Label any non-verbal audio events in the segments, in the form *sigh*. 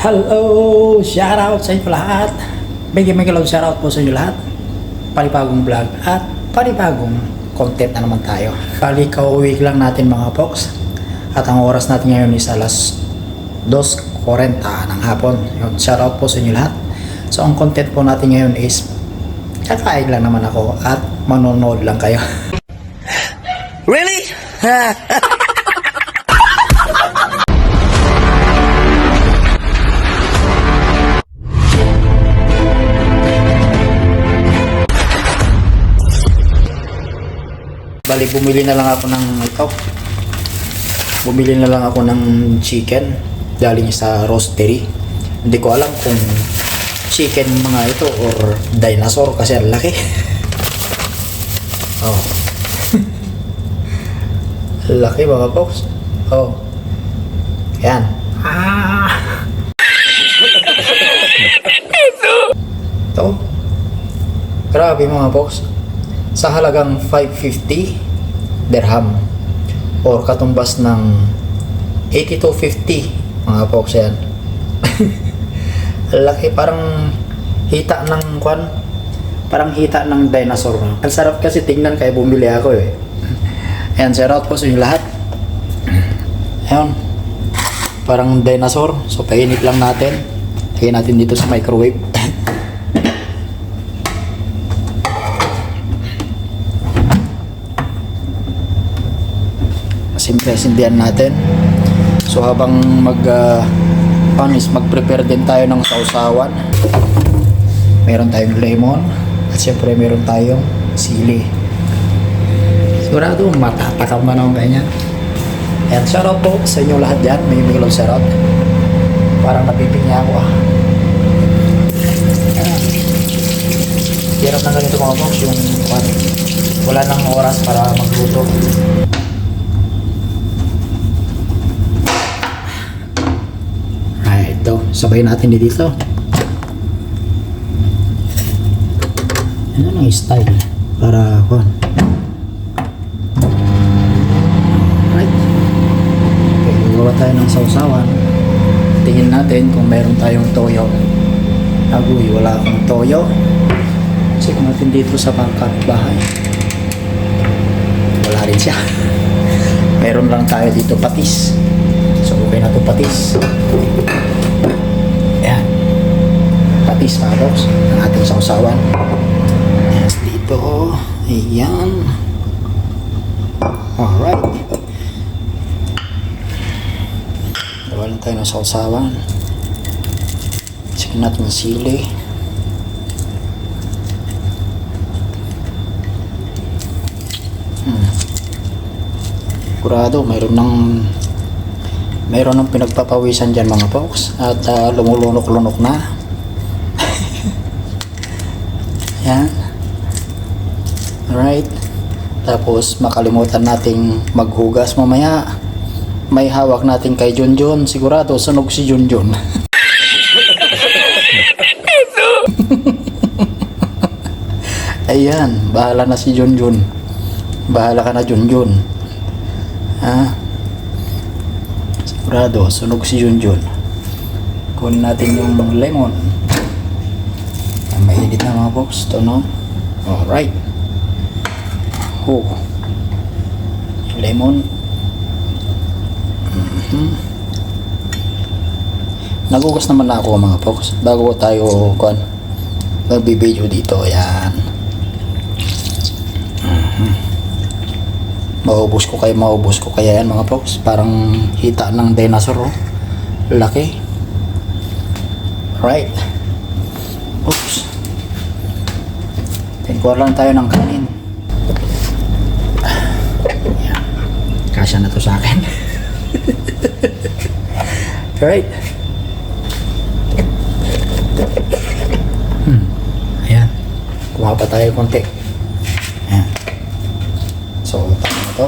Hello! Shoutout sa inyo lahat. Bigyan may galong shoutout po sa inyo lahat. Panibagong vlog at panibagong content na naman tayo. Bali, kauwi lang natin mga folks. At ang oras natin ngayon is alas 2.40 ng hapon. Yun, shoutout po sa inyo lahat. So, ang content po natin ngayon is kakain lang naman ako at manonood lang kayo. *laughs* Really? *laughs* Bali, bumili na lang ako ng ito. Bumili na lang ako ng chicken galing sa roastery. Hindi ko alam kung chicken mga ito or dinosaur kasi ang laki. *laughs* oh. *laughs* laki mga folks. Oh. Yan. Ah. *laughs* Ito. Grabe mga folks sa halagang 550 dirham or katumbas ng 8250 mga folks yan *laughs* laki parang hita ng kwan? Parang hita ng dinosaur no? ang sarap kasi tingnan kaya bumili ako eh. *laughs* Ayan shout out po sa inyo lahat. Ayan. Parang dinosaur so painit lang natin. Lagyan natin dito sa microwave simple-simplihan natin. So habang mag uh, panis, mag-prepare din tayo ng sausawan. Meron tayong lemon at siyempre meron tayong sili. Sigurado matatakam man ako ganyan. And shoutout po sa inyo lahat dyan. May milong shoutout. Parang napipinya ako ah. Hirap na ganito mga folks yung kwan, wala nang oras para magluto. Ito. Sabay natin dito. Ano ang style? Para, kuhan. Right. Okay, gagawa tayo ng sausawan. Tingin natin kung meron tayong toyo. Agoy, wala akong toyo. Check natin dito sa pangkat bahay. Wala rin siya. *laughs* meron lang tayo dito patis. So, okay na to patis. Patis, mga boss. Ang ating sausawan. Yes, dito. Ayan. Alright. Gawa lang tayo ng sausawan. Sige natin sili. Hmm. Kurado, mayroon ng mayroon ng pinagpapawisan dyan mga folks at uh, lumulunok-lunok na yan alright. Tapos makalimutan nating maghugas mamaya. May hawak natin kay Junjun. Sigurado sunog si Junjun. *laughs* Ayan bahala na si Junjun. Bahala ka na Junjun. Ha? Sigurado, sunog si Junjun. Kunin natin yung lemon. Mainit na mga box. Ito, no? Alright. Oh. Lemon. Mhm. Nagugas naman na ako mga box. Bago tayo, kuan, magbibideo dito. Ayan. maubos ko kaya maubos ko kaya yan mga folks parang hita ng dinosaur oh. laki right tinkuha lang tayo ng kanin yan kasya na to sa akin *laughs* right hmm. ayan kuha pa tayo konti ayan So, tama na to.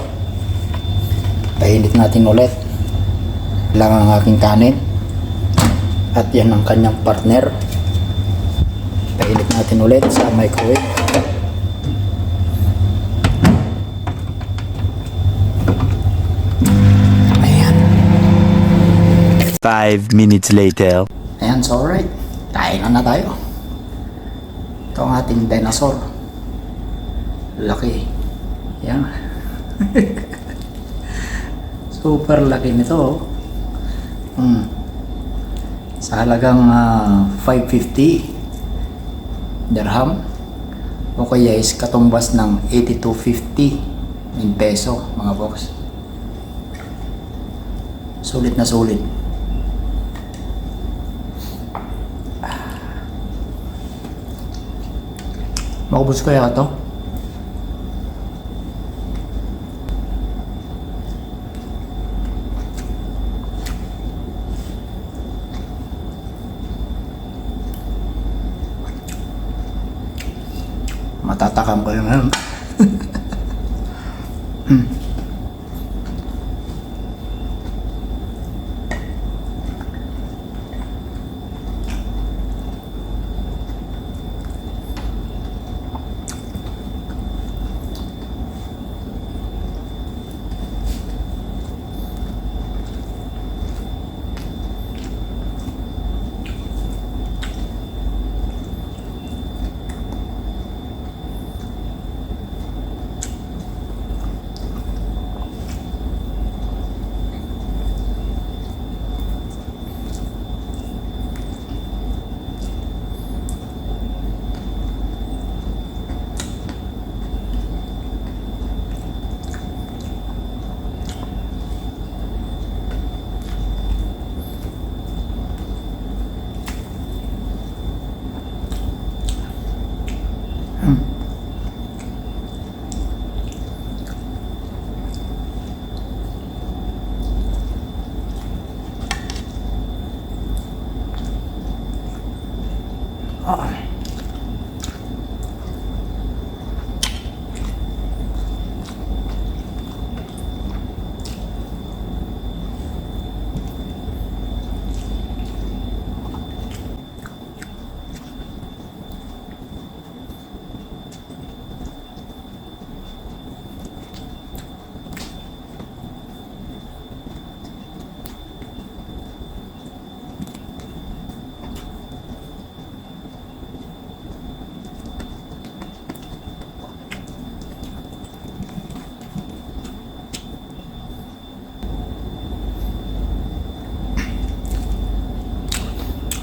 Painit natin ulit. Lang ang aking kanin. At yan ang kanyang partner. Painit natin ulit sa microwave. Five minutes later. Ayan, so alright. Kain na tayo. Ito ang ating dinosaur. Laki. Yan. *laughs* Super laki nito. oh. Hmm. Sa halagang ah, 550 dirham o kaya is katumbas ng 8250 in peso mga boss. Sulit na sulit. Maubos kaya to? Matatakam ko yun. *laughs* Hmm.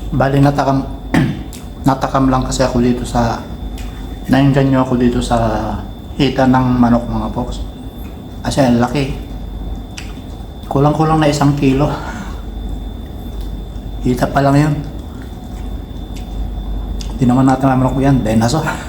Bali natakam *clears throat* natakam lang kasi ako dito sa nainganyo ako dito sa hita ng manok mga folks. Kasi ang laki. Kulang-kulang na isang kilo. *laughs* Hita pa lang yun. Hindi naman natin manok yan. Dinosaur. *laughs*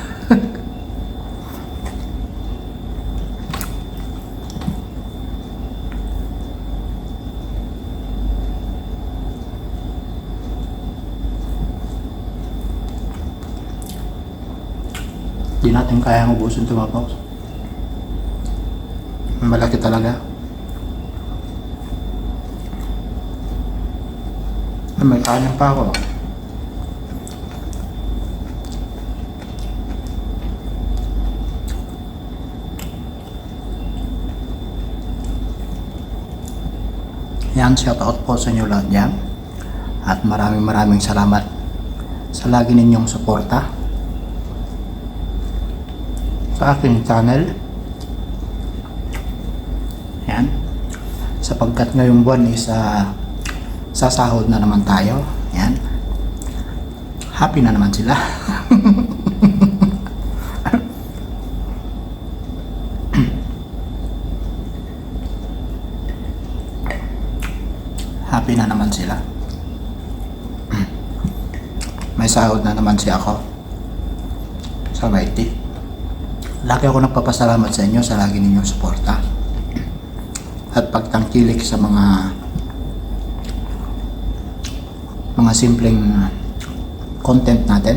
Hindi natin kayang ubusin ito mga folks. Malaki talaga. Ah, May kanin pa ako. Yan, shout out po sa inyo lahat dyan. At maraming maraming salamat sa lagi ninyong suporta sa aking channel. Yan. Sapagkat ngayong buwan is uh, sasahod na naman tayo. Yan. Happy na naman sila. *laughs* Happy na naman sila. May sahod na naman si ako sa YT. Lagi ako nagpapasalamat sa inyo sa lagi ninyong suporta at pagtangkilik sa mga mga simpleng content natin.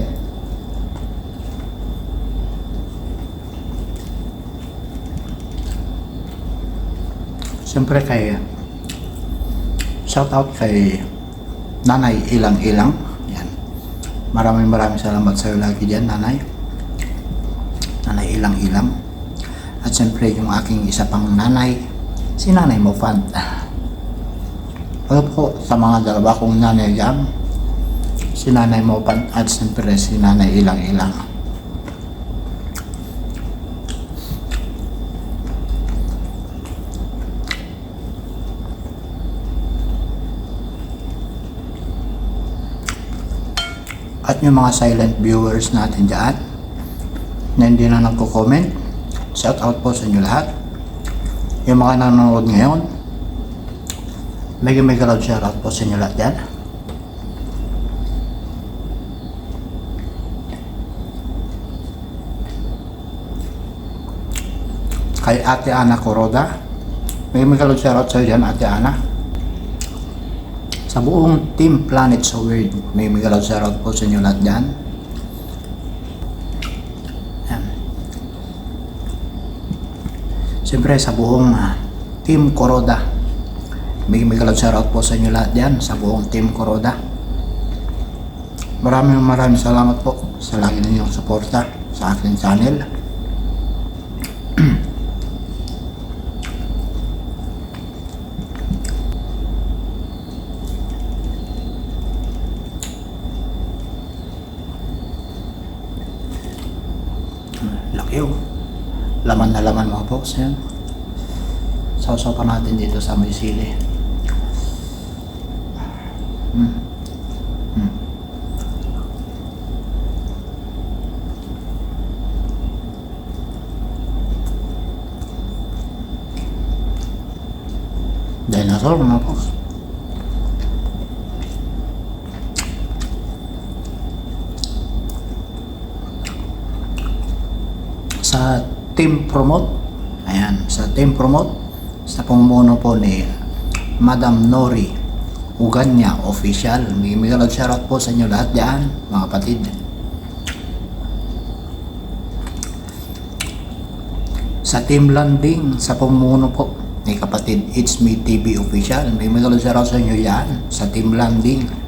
Siyempre kay shout out kay Nanay Ilang Ilang. Yan. Maraming maraming salamat sa iyo lagi diyan, Nanay. Nanay Ilang Ilang. At siyempre yung aking isa pang nanay, si Nanay Mofant. Ano po sa mga dalawa kong nanay dyan, Si Nanay Mopan at siyempre si Nanay Ilang Ilang. At yung mga silent viewers natin dyan na hindi na nagko-comment, shout out po sa inyo lahat. Yung mga nanonood ngayon, mega mega loud shout out po sa inyo lahat dyan. Kay Ate Ana Coroda, mega mega loud shout out sa iyo dyan, Ate Ana. Sa buong Team Planet So Weird, may mega loud shout out po sa inyo lahat dyan. Siyempre sa buong ah, Team Coroda, may mega loud shout out po sa inyo lahat dyan, sa buong Team Coroda. Maraming maraming salamat po sa lagi ninyong suporta sa aking channel. Laki oh. Laman na laman mga folks yan. Sausaw pa natin dito sa may sili. Hmm. Hmm. Dinosaur mga folks. sa team promote. Ayan sa team promote sa pamumuno po ni Madam Nori Uganya official. May shoutout po sa inyo lahat dyan mga kapatid. Sa team landing sa pamumuno po ni kapatid It's Me TV official. May shoutout sa inyo yan sa team landing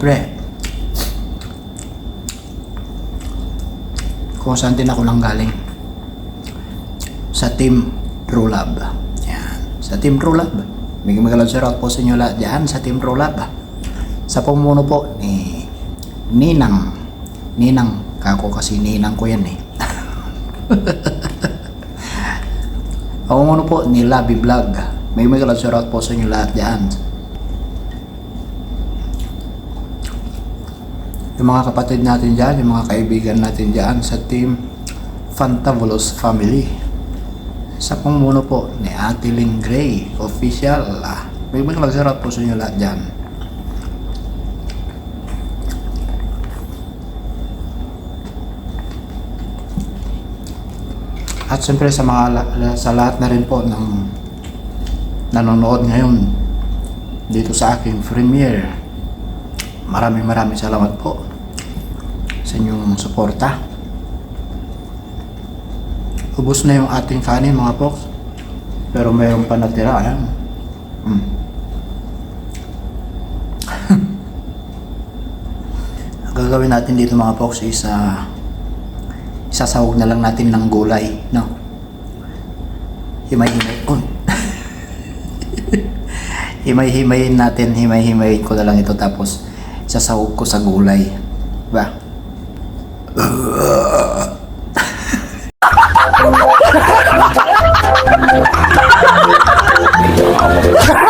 Siyempre, kung saan din ako nang galing. Sa Team True Love. Yan. Sa Team True Love. May magalang shoutout po sa inyo lahat dyan sa Team True Love. Sa pumuno po ni Ninang. Ninang. Kako kasi Ninang ko yan eh. *laughs* Pumuno po ni Labi Vlog. May magalang shoutout po sa inyo lahat dyan. Yung mga kapatid natin dyan, yung mga kaibigan natin dyan sa team Fantabulous Family. Sa pumuno po ni Ate Ling Gray, official. Ah, may mga magsarap po sa inyo lahat dyan. At siyempre sa mga sa lahat na rin po ng nanonood ngayon dito sa aking premiere maraming maraming salamat po sa inyong suporta. Ubus na yung ating kanin mga folks. Pero mayroon pa natira. Ayan. *laughs* Mm. Gagawin natin dito mga folks is uh, isasawag na lang natin ng gulay. No? Himay-himay. Uy. *laughs* himay-himayin natin. Himay-himayin ko na lang ito tapos sasawag ko sa gulay. Ha ha ha!